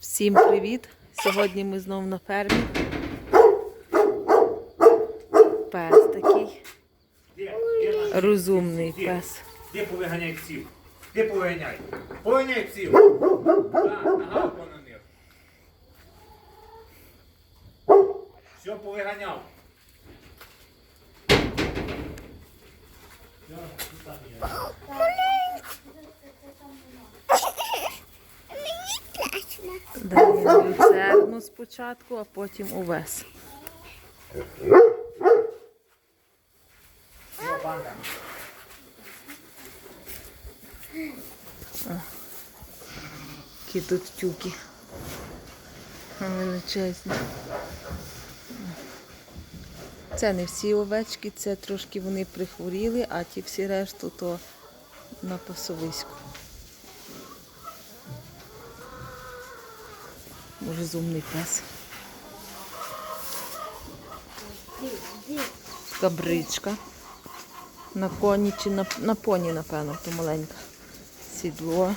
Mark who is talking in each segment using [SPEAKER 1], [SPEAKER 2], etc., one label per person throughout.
[SPEAKER 1] Всім привіт! Сьогодні ми знову на фермі. Пес такий. Розумний пес.
[SPEAKER 2] Де повиганяй псів? Де повиганяй? Повиганяй псів. Них. Все повиганяв.
[SPEAKER 1] Дає люцерну спочатку, а потім увес.
[SPEAKER 2] Все.
[SPEAKER 1] Які тут тюки. Величезні. Це не всі овечки, це трошки вони прихворіли, а ті всі решту то на пасовиську. Розумний пес. Така бричка. На коні чи на, на поні, напевно, то маленька. Сідло.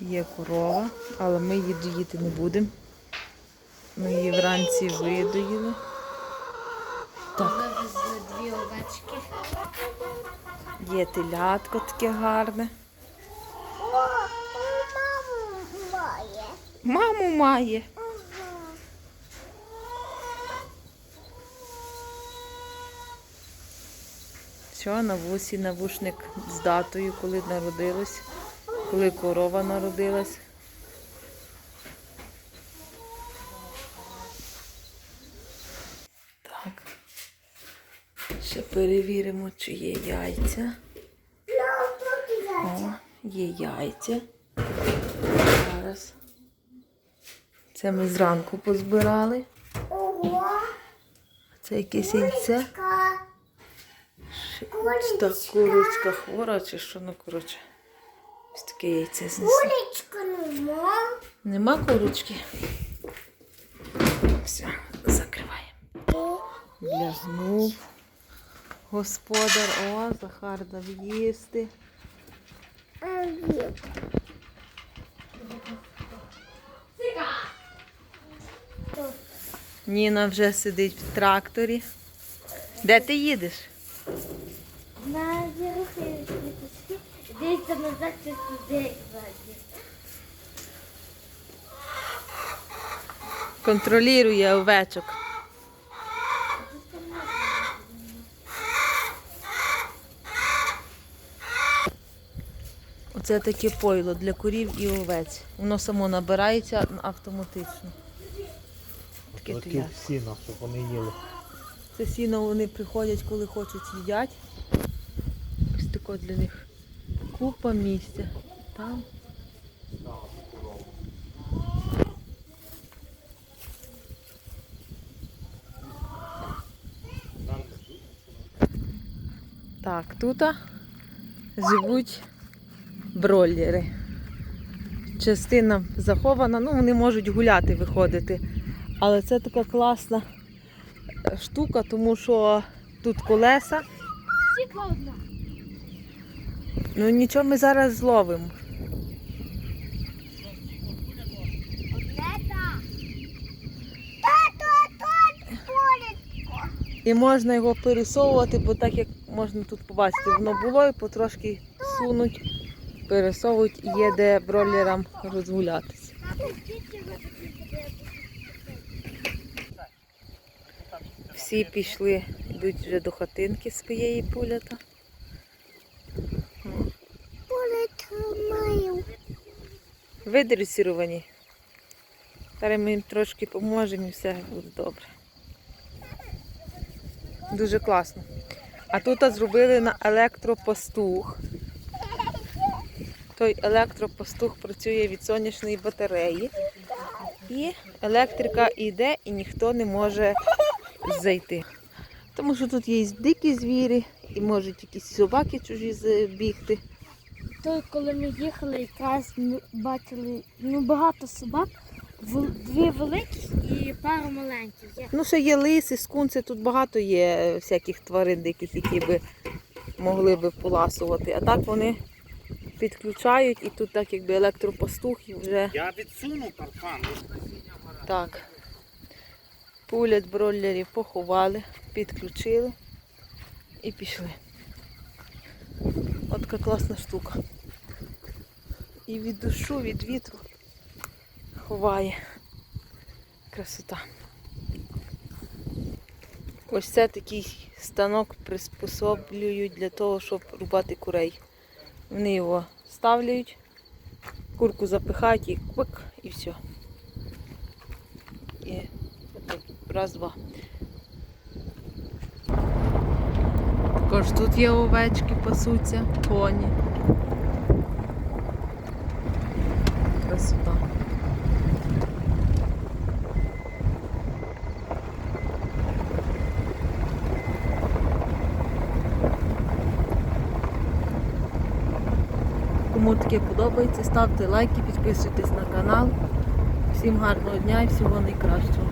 [SPEAKER 1] Є корова, але ми її доїти не будемо. Ми її вранці видоїли. Так,
[SPEAKER 3] дві овечки.
[SPEAKER 1] Є телятко таке гарне. Маму має. Що, на вусі навушник з датою, коли народилась, коли корова народилась. Ще перевіримо, чи є яйця. О, є яйця. Зараз. Це ми зранку позбирали. Це якесь яйце. Ось так курочка хвора, чи що, ну коротше. Ось таке яйце знесли.
[SPEAKER 3] Курочка нема.
[SPEAKER 1] Нема курочки. Все, закриваємо. Лягнув господар. О, Захар дав їсти. Ніна вже сидить в тракторі. Де ти їдеш?
[SPEAKER 3] На. Дивіться назад, чи туди.
[SPEAKER 1] Контролює овечок. Оце таке пойло для курів і овець. Воно само набирається автоматично. Таке то я.
[SPEAKER 2] сіно, щоб вони їли.
[SPEAKER 1] Це сіно вони приходять, коли хочуть їдять. Ось таке для них купа місця. Там. Так, тут живуть бройлери. Частина захована, ну вони можуть гуляти, виходити. Але це така класна е, штука, тому що тут колеса. Ну нічого ми зараз зловимо. І можна його пересовувати, бо так як можна тут побачити, воно було і потрошки сунуть, пересовують і є де бройлерам розгулятися. Всі пішли, йдуть вже до хатинки своєї пулята. Видресіровані. Зараз ми їм трошки поможемо і все буде добре. Дуже класно. А тут зробили на електропастух. Той електропастух працює від сонячної батареї. І електрика йде і ніхто не може зайти. Тому що тут є дикі звірі, і можуть якісь собаки чужі забігти.
[SPEAKER 3] То коли ми їхали, якраз ми бачили ну, багато собак, Дві великі і пару маленьких.
[SPEAKER 1] Ну, ще є лиси, скунси, тут багато є всяких тварин диких, які би могли би поласувати. А так вони підключають і тут так якби електропастух і вже
[SPEAKER 2] Я відсуну паркан.
[SPEAKER 1] так. Пулять бройлерів поховали, підключили і пішли. От така класна штука. І від душу, від вітру ховає. Красота. Ось це такий станок приспособлюють для того, щоб рубати курей. Вони його ставляють, курку запихають і квик, і все. І раз, два. Також тут є овечки, пасуться, коні. Красота. Кому таке подобається, ставте лайки, підписуйтесь на канал. Всім гарного дня і всього найкращого.